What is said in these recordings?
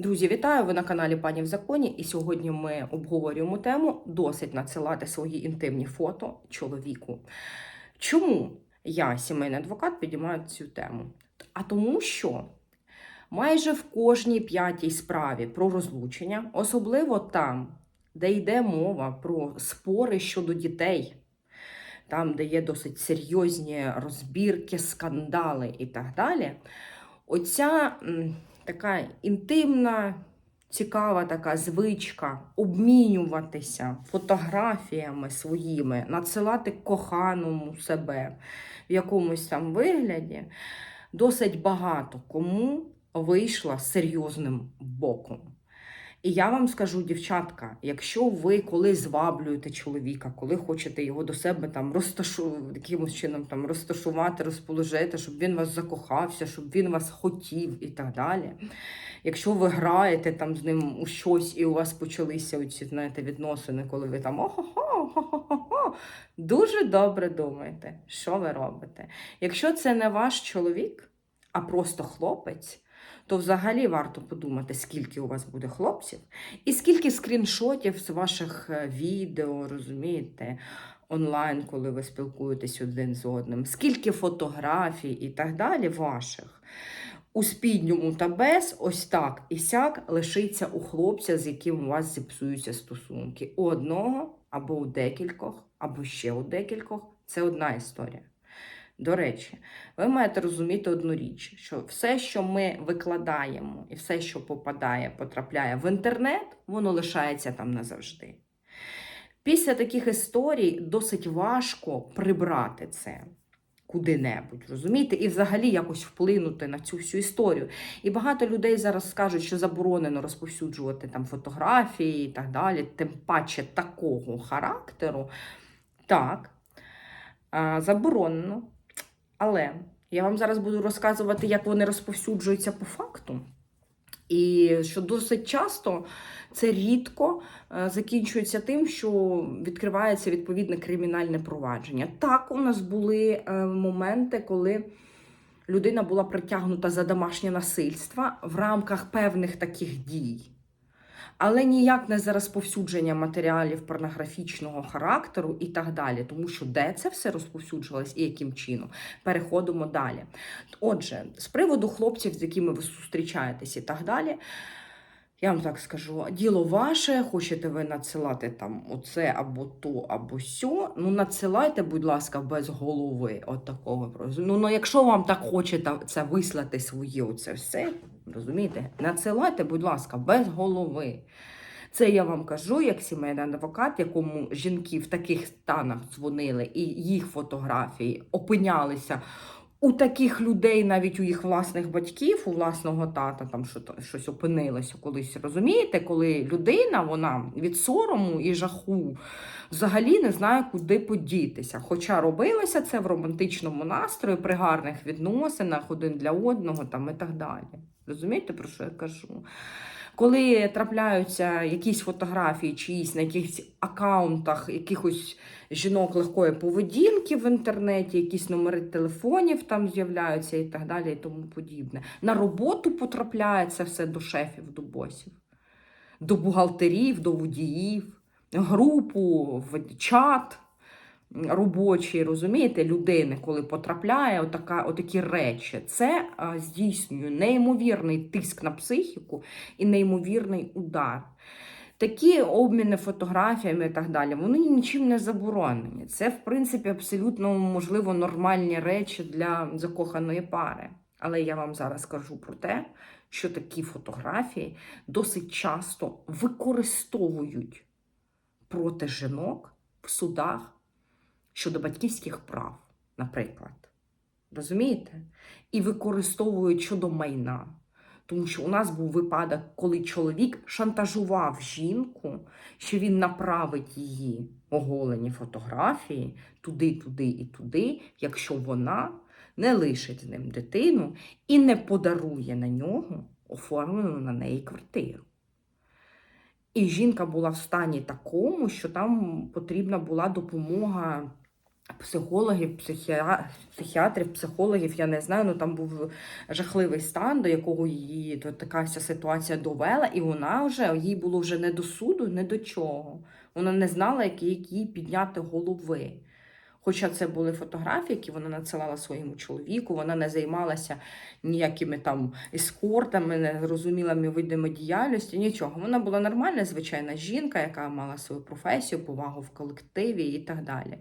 Друзі, вітаю! Ви на каналі Пані в Законі, і сьогодні ми обговорюємо тему досить надсилати свої інтимні фото чоловіку. Чому я, сімейний адвокат, підіймаю цю тему? А тому, що майже в кожній п'ятій справі про розлучення, особливо там, де йде мова про спори щодо дітей, там, де є досить серйозні розбірки, скандали і так далі, оця така інтимна, цікава така звичка обмінюватися фотографіями своїми, надсилати коханому себе в якомусь там вигляді, досить багато кому вийшла серйозним боком. І я вам скажу, дівчатка, якщо ви коли зваблюєте чоловіка, коли хочете його до себе там розташу, якимось чином там розташувати, розположити, щоб він вас закохався, щоб він вас хотів і так далі. Якщо ви граєте там з ним у щось і у вас почалися оці, знаєте, відносини, коли ви там охо-хо, дуже добре думаєте, що ви робите. Якщо це не ваш чоловік, а просто хлопець, то взагалі варто подумати, скільки у вас буде хлопців, і скільки скріншотів з ваших е, відео, розумієте, онлайн, коли ви спілкуєтесь один з одним, скільки фотографій і так далі ваших. У спідньому та без, ось так і сяк лишиться у хлопця, з яким у вас зіпсуються стосунки. У одного або у декількох, або ще у декількох це одна історія. До речі, ви маєте розуміти одну річ, що все, що ми викладаємо, і все, що попадає, потрапляє в інтернет, воно лишається там назавжди. Після таких історій досить важко прибрати це куди-небудь, розумієте, і взагалі якось вплинути на цю всю історію. І багато людей зараз скажуть, що заборонено розповсюджувати там фотографії і так далі, тим паче такого характеру. Так, заборонено. Але я вам зараз буду розказувати, як вони розповсюджуються по факту. І що досить часто це рідко е, закінчується тим, що відкривається відповідне кримінальне провадження. Так, у нас були е, моменти, коли людина була притягнута за домашнє насильство в рамках певних таких дій. Але ніяк не за розповсюдження матеріалів порнографічного характеру і так далі, тому що де це все розповсюджувалось і яким чином. Переходимо далі. Отже, з приводу хлопців, з якими ви зустрічаєтесь і так далі. Я вам так скажу, діло ваше, хочете ви надсилати там оце або то, або сьо. Ну, надсилайте, будь ласка, без голови. От такого Ну, ну, якщо вам так хочете це вислати своє оце все, розумієте? Надсилайте, будь ласка, без голови. Це я вам кажу, як сімейний адвокат, якому жінки в таких станах дзвонили, і їх фотографії опинялися у таких людей, навіть у їх власних батьків, у власного тата, там що, щось опинилося колись. Розумієте, коли людина вона від сорому і жаху взагалі не знає, куди подітися. Хоча робилося це в романтичному настрої, при гарних відносинах один для одного там і так далі. Розумієте, про що я кажу? Коли трапляються якісь фотографії чиїсь на якихось аккаунтах якихось жінок легкої поведінки в інтернеті, якісь номери телефонів там з'являються і так далі, і тому подібне. На роботу потрапляється все до шефів, до босів, до бухгалтерів, до водіїв, групу, в чат робочий, розумієте, людини, коли потрапляє отака, отакі речі, це а, здійснює неймовірний тиск на психіку і неймовірний удар. Такі обміни фотографіями і так далі, вони нічим не заборонені. Це, в принципі, абсолютно можливо нормальні речі для закоханої пари. Але я вам зараз кажу про те, що такі фотографії досить часто використовують проти жінок в судах щодо батьківських прав, наприклад. Розумієте? І використовують щодо майна. Тому що у нас був випадок, коли чоловік шантажував жінку, що він направить її оголені фотографії туди, туди і туди, якщо вона не лишить з ним дитину і не подарує на нього оформлену на неї квартиру. І жінка була в стані такому, що там потрібна була допомога психологів, психіа... психіатрів, психологів, я не знаю, ну там був жахливий стан, до якого її то, така вся ситуація довела, і вона вже їй було вже не до суду, не до чого. Вона не знала, як їй- підняти голови. Хоча це були фотографії, які вона надсилала своєму чоловіку, вона не займалася ніякими там ескортами, незрозумілими видами діяльності, нічого. Вона була нормальна, звичайна жінка, яка мала свою професію, повагу в колективі і так далі.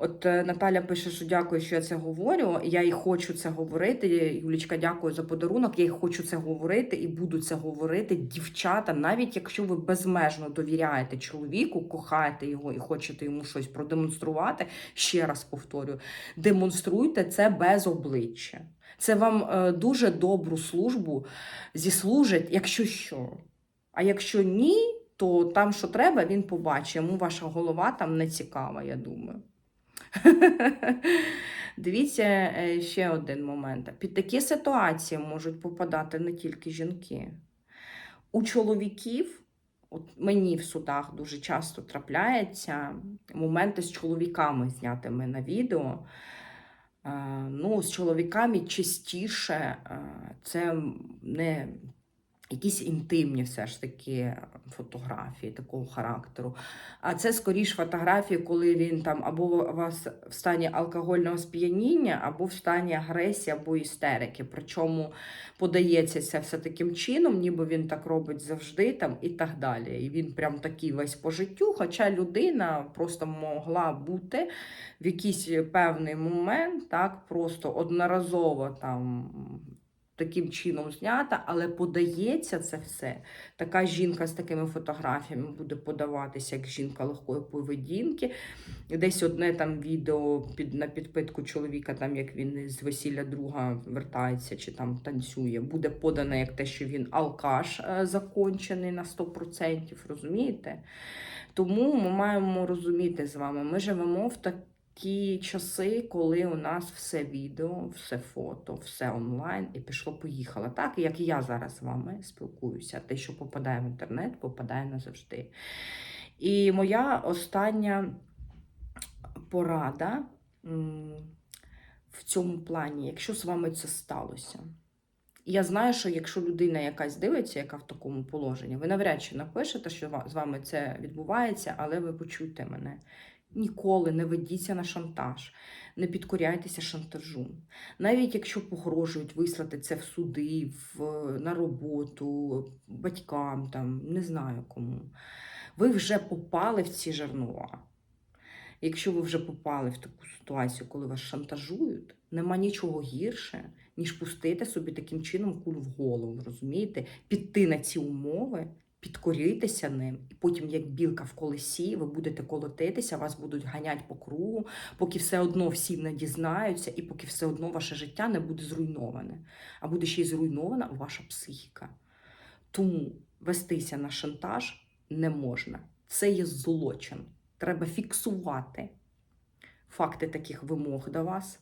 От е, Наталя пише, що дякую, що я це говорю. Я і хочу це говорити. Юлічка, дякую за подарунок. Я і хочу це говорити і буду це говорити. Дівчата, навіть якщо ви безмежно довіряєте чоловіку, кохаєте його і хочете йому щось продемонструвати, ще раз повторюю, демонструйте це без обличчя. Це вам е, дуже добру службу зіслужить, якщо що. А якщо ні, то там, що треба, він побачить. Йому ваша голова там не цікава, я думаю. Дивіться е, ще один момент. Під такі ситуації можуть попадати не тільки жінки. У чоловіків, от мені в судах дуже часто трапляється моменти з чоловіками, знятими на відео. Е, Ну, з чоловіками частіше е, це не якісь інтимні все ж таки фотографії такого характеру. А це скоріш фотографії, коли він там або у вас в стані алкогольного сп'яніння, або в стані агресії, або істерики. Причому подається це все таким чином, ніби він так робить завжди там і так далі. І він прям такий весь по життю. Хоча людина просто могла бути в якийсь певний момент, так, просто одноразово там. Таким чином знята, але подається це все. Така жінка з такими фотографіями буде подаватися як жінка легкої поведінки. Десь одне там відео під, на підпитку чоловіка, там як він з весілля друга вертається чи там танцює, буде подане як те, що він алкаш е, закончений на 100%, розумієте? Тому ми маємо розуміти з вами, ми живемо в такій ті часи, коли у нас все відео, все фото, все онлайн і пішло-поїхало. Так, як я зараз з вами спілкуюся. Те, що попадає в інтернет, попадає назавжди. І моя остання порада в цьому плані, якщо з вами це сталося. Я знаю, що якщо людина якась дивиться, яка в такому положенні, ви навряд чи напишете, що з вами це відбувається, але ви почуйте мене. Ніколи не ведіться на шантаж, не підкоряйтеся шантажу. Навіть якщо погрожують вислати це в суди, в, на роботу, батькам, там, не знаю кому. Ви вже попали в ці жернова. Якщо ви вже попали в таку ситуацію, коли вас шантажують, нема нічого гірше, ніж пустити собі таким чином кулю в голову, розумієте? Піти на ці умови, підкоритися ним, і потім, як білка в колесі, ви будете колотитися, вас будуть ганяти по кругу, поки все одно всі не дізнаються, і поки все одно ваше життя не буде зруйноване, а буде ще й зруйнована ваша психіка. Тому вестися на шантаж не можна. Це є злочин. Треба фіксувати факти таких вимог до вас.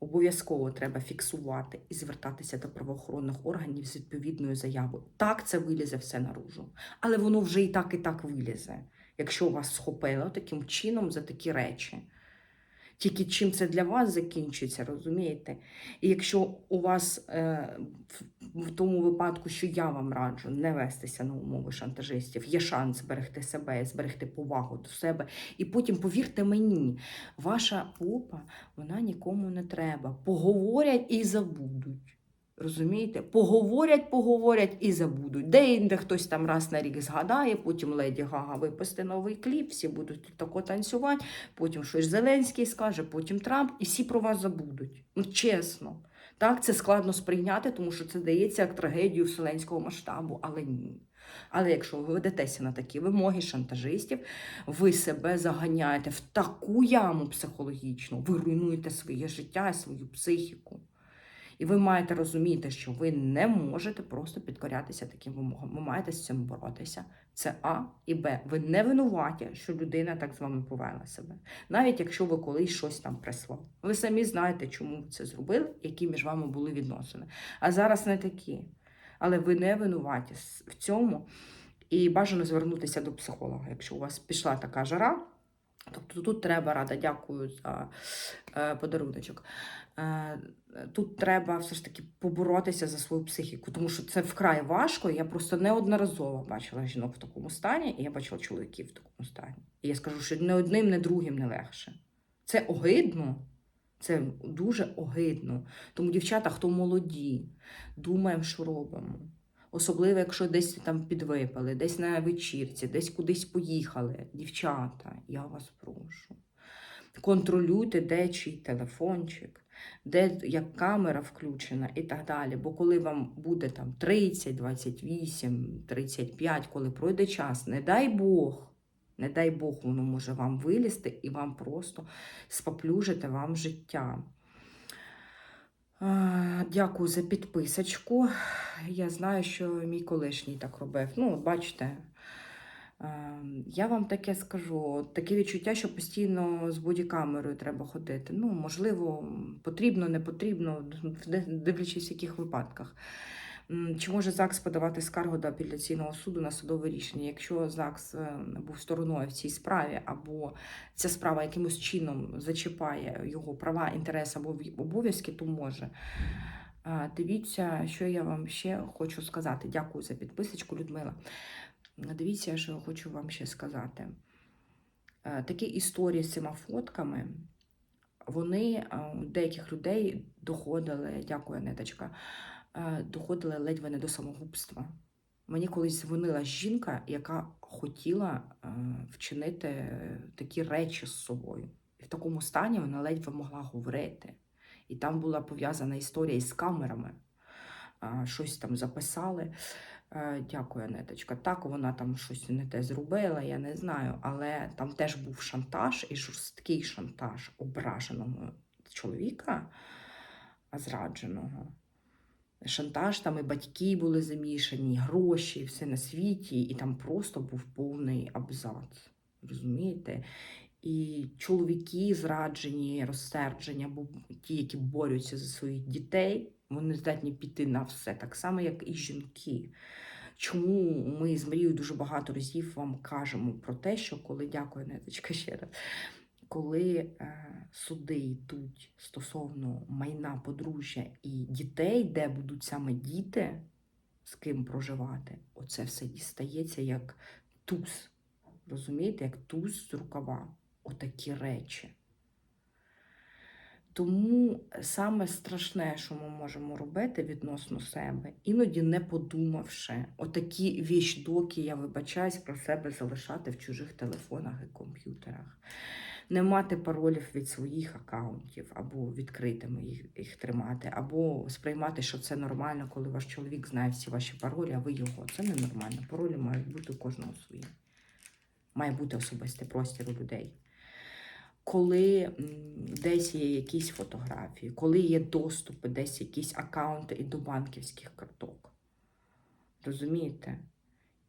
Обов'язково треба фіксувати і звертатися до правоохоронних органів з відповідною заявою. Так, це вилізе все наружу. Але воно вже і так, і так вилізе, якщо вас схопило таким чином за такі речі. Тільки чим це для вас закінчиться, розумієте? І якщо у вас е, в, тому випадку, що я вам раджу не вестися на умови шантажистів, є шанс зберегти себе, зберегти повагу до себе. І потім, повірте мені, ваша попа, вона нікому не треба. Поговорять і забудуть. Розумієте? Поговорять, поговорять і забудуть. Де інде хтось там раз на рік згадає, потім Леді Гага випусти новий кліп, всі будуть тако танцювати, потім щось Зеленський скаже, потім Трамп, і всі про вас забудуть. Ну, чесно. Так, це складно сприйняти, тому що це дається як трагедію вселенського масштабу, але ні. Але якщо ви ведетеся на такі вимоги шантажистів, ви себе заганяєте в таку яму психологічну, ви руйнуєте своє життя і свою психіку. І ви маєте розуміти, що ви не можете просто підкорятися таким вимогам. Ви маєте з цим боротися. Це А і Б. Ви не винуваті, що людина так з вами повела себе. Навіть якщо ви колись щось там прислали. Ви самі знаєте, чому ви це зробили, які між вами були відносини. А зараз не такі. Але ви не винуваті в цьому. І бажано звернутися до психолога. Якщо у вас пішла така жара, Тобто тут треба рада, дякую за е, подаруночок. Е, тут треба все ж таки поборотися за свою психіку, тому що це вкрай важко. Я просто неодноразово бачила жінок в такому стані, і я бачила чоловіків в такому стані. І я скажу, що не одним, не другим не легше. Це огидно. Це дуже огидно. Тому, дівчата, хто молоді, думаємо, що робимо. Особливо, якщо десь там підвипали, десь на вечірці, десь кудись поїхали. Дівчата, я вас прошу. Контролюйте, де телефончик, де як камера включена і так далі. Бо коли вам буде там 30, 28, 35, коли пройде час, не дай Бог, не дай Бог, воно може вам вилізти і вам просто споплюжити вам життя. Дякую за підписочку. Я знаю, що мій колишній так робив. Ну, бачите, я вам таке скажу. Таке відчуття, що постійно з бодікамерою треба ходити. Ну, можливо, потрібно, не потрібно, дивлячись в яких випадках. Чи може ЗАГС подавати скаргу до апеляційного суду на судове рішення? Якщо ЗАГС е, був стороною в цій справі, або ця справа якимось чином зачіпає його права, інтереси або обов'язки, то може. Дивіться, що я вам ще хочу сказати. Дякую за підписочку, Людмила. Дивіться, що я хочу вам ще сказати. Е, Такі історії з цими фотками, вони е, деяких людей доходили, дякую, Анеточка, е, доходили ледь не до самогубства. Мені колись дзвонила жінка, яка хотіла вчинити такі речі з собою. І в такому стані вона ледь могла говорити. І там була пов'язана історія із камерами. Щось там записали. Е, Дякую, Анеточка. Так, вона там щось не те зробила, я не знаю. Але там теж був шантаж і жорсткий шантаж ображеного чоловіка, зрадженого. Шантаж, там і батьки були замішані, гроші, все на світі, і там просто був повний абзац. Розумієте? І чоловіки зраджені, розсерджені, або ті, які борються за своїх дітей, вони здатні піти на все, так само, як і жінки. Чому ми з Мрією дуже багато разів вам кажемо про те, що коли дякую, Неточка, ще раз, коли е, суди йдуть стосовно майна подружжя і дітей, де будуть саме діти, з ким проживати, оце все дістається як туз. Розумієте, як туз з рукава. Отакі речі. Тому саме страшне, що ми можемо робити відносно себе, іноді не подумавши, отакі віщдоки, я вибачаюсь, про себе залишати в чужих телефонах і комп'ютерах, не мати паролів від своїх акаунтів, або відкритими їх, їх тримати, або сприймати, що це нормально, коли ваш чоловік знає всі ваші паролі, а ви його. Це не нормально. Паролі мають бути у кожного свої. Має бути особистий простір у людей коли десь є якісь фотографії, коли є доступи, десь якісь акаунти і до банківських карток. Розумієте?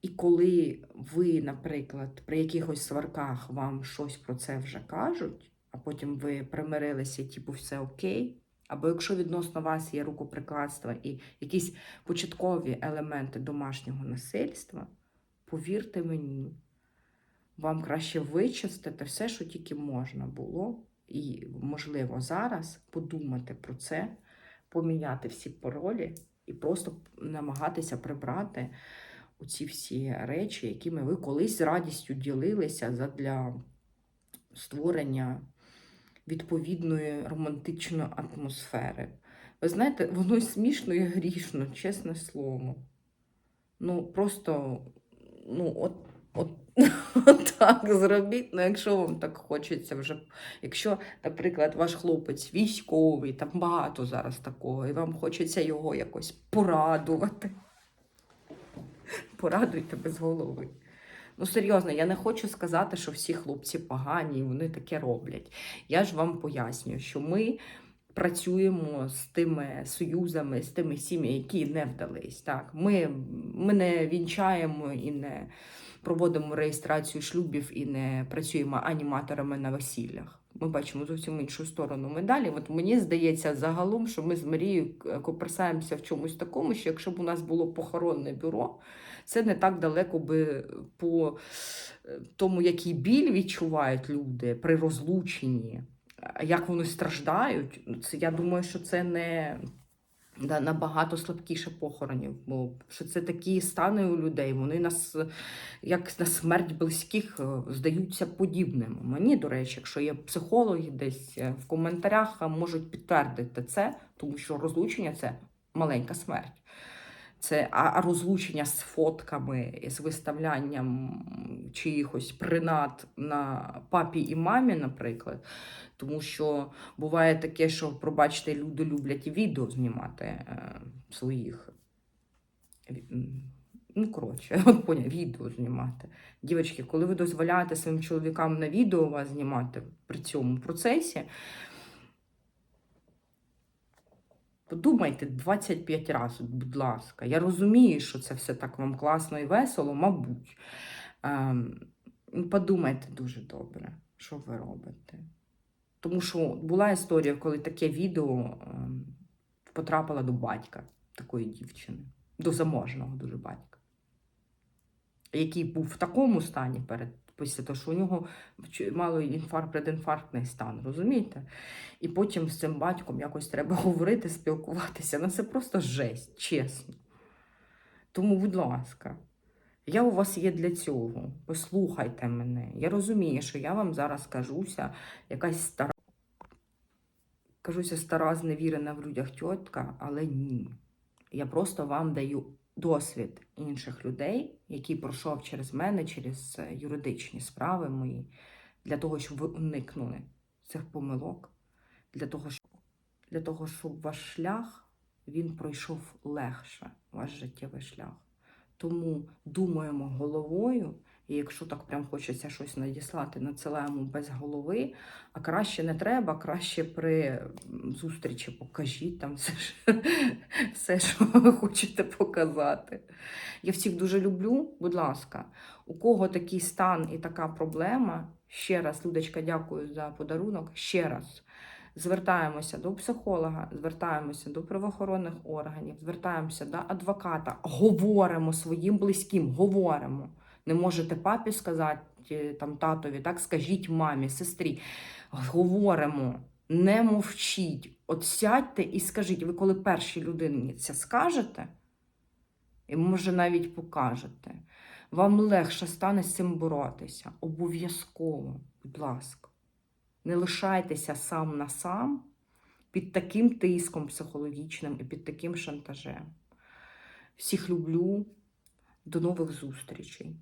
І коли ви, наприклад, при якихось сварках вам щось про це вже кажуть, а потім ви примирилися, типу, все окей. Або якщо відносно вас є рукоприкладство і якісь початкові елементи домашнього насильства, повірте мені, вам краще вичистити все, що тільки можна було, і, можливо, зараз подумати про це, поміняти всі паролі і просто намагатися прибрати оці всі речі, якими ви колись з радістю ділилися для створення відповідної романтичної атмосфери. Ви знаєте, воно смішно і грішно, чесне слово. Ну, просто, ну, от, от, от так зробіть, ну, якщо вам так хочеться вже. Якщо, наприклад, ваш хлопець військовий, там багато зараз такого, і вам хочеться його якось порадувати. Порадуйте без голови. Ну, серйозно, я не хочу сказати, що всі хлопці погані, і вони таке роблять. Я ж вам пояснюю, що ми працюємо з тими союзами, з тими сім'ями, які не вдались. Так? Ми, ми не вінчаємо і не проводимо реєстрацію шлюбів і не працюємо аніматорами на весіллях. Ми бачимо зовсім іншу сторону медалі. От мені здається, загалом, що ми з Марією к- коперсаємося в чомусь такому, що якщо б у нас було похоронне бюро, це не так далеко би по е, тому, який біль відчувають люди при розлученні, як вони страждають. ну, Це я думаю, що це не набагато слабкіше похоронів, бо що це такі стани у людей, вони нас як на смерть близьких е, здаються подібними. Мені, до речі, якщо є психологи десь е, в коментарях е, можуть підтвердити це, тому що розлучення це маленька смерть. Це розлучення з фотками, з виставлянням чиїхось принад на папі і мамі, наприклад. Тому що буває таке, що, пробачте, люди люблять відео знімати е, своїх. Ну, коротше, от відео знімати. Дівчатки, коли ви дозволяєте своїм чоловікам на відео вас знімати при цьому процесі, подумайте 25 разів, будь ласка. Я розумію, що це все так вам класно і весело, мабуть. Ем, подумайте дуже добре, що ви робите. Тому що була історія, коли таке відео ем, потрапило до батька такої дівчини, до заможного дуже батька, який був в такому стані перед після того, що у нього мало інфаркт, предінфарктний стан, розумієте? І потім з цим батьком якось треба говорити, спілкуватися. Ну це просто жесть, чесно. Тому, будь ласка, я у вас є для цього. Послухайте мене. Я розумію, що я вам зараз кажуся, якась стара. Кажуся, стара зневірена в людях тітка, але ні. Я просто вам даю досвід інших людей, який пройшов через мене, через е, юридичні справи мої, для того, щоб ви уникнули цих помилок, для того, щоб, для того, щоб ваш шлях він пройшов легше, ваш життєвий шлях. Тому думаємо головою, і якщо так прям хочеться щось надіслати, надсилаємо без голови, а краще не треба, краще при зустрічі покажіть там все, все, що ви хочете показати. Я всіх дуже люблю, будь ласка, у кого такий стан і така проблема, ще раз, Людочка, дякую за подарунок. Ще раз. Звертаємося до психолога, звертаємося до правоохоронних органів, звертаємося до адвоката, говоримо своїм близьким, говоримо. Не можете папі сказати, е, там татові, так скажіть мамі, сестрі. Говоримо, не мовчіть. От сядьте і скажіть, ви коли першій людині це скажете, і може навіть покажете, вам легше стане з цим боротися. Обов'язково, будь ласка. Не лишайтеся сам на сам під таким тиском психологічним і під таким шантажем. Всіх люблю. До нових зустрічей.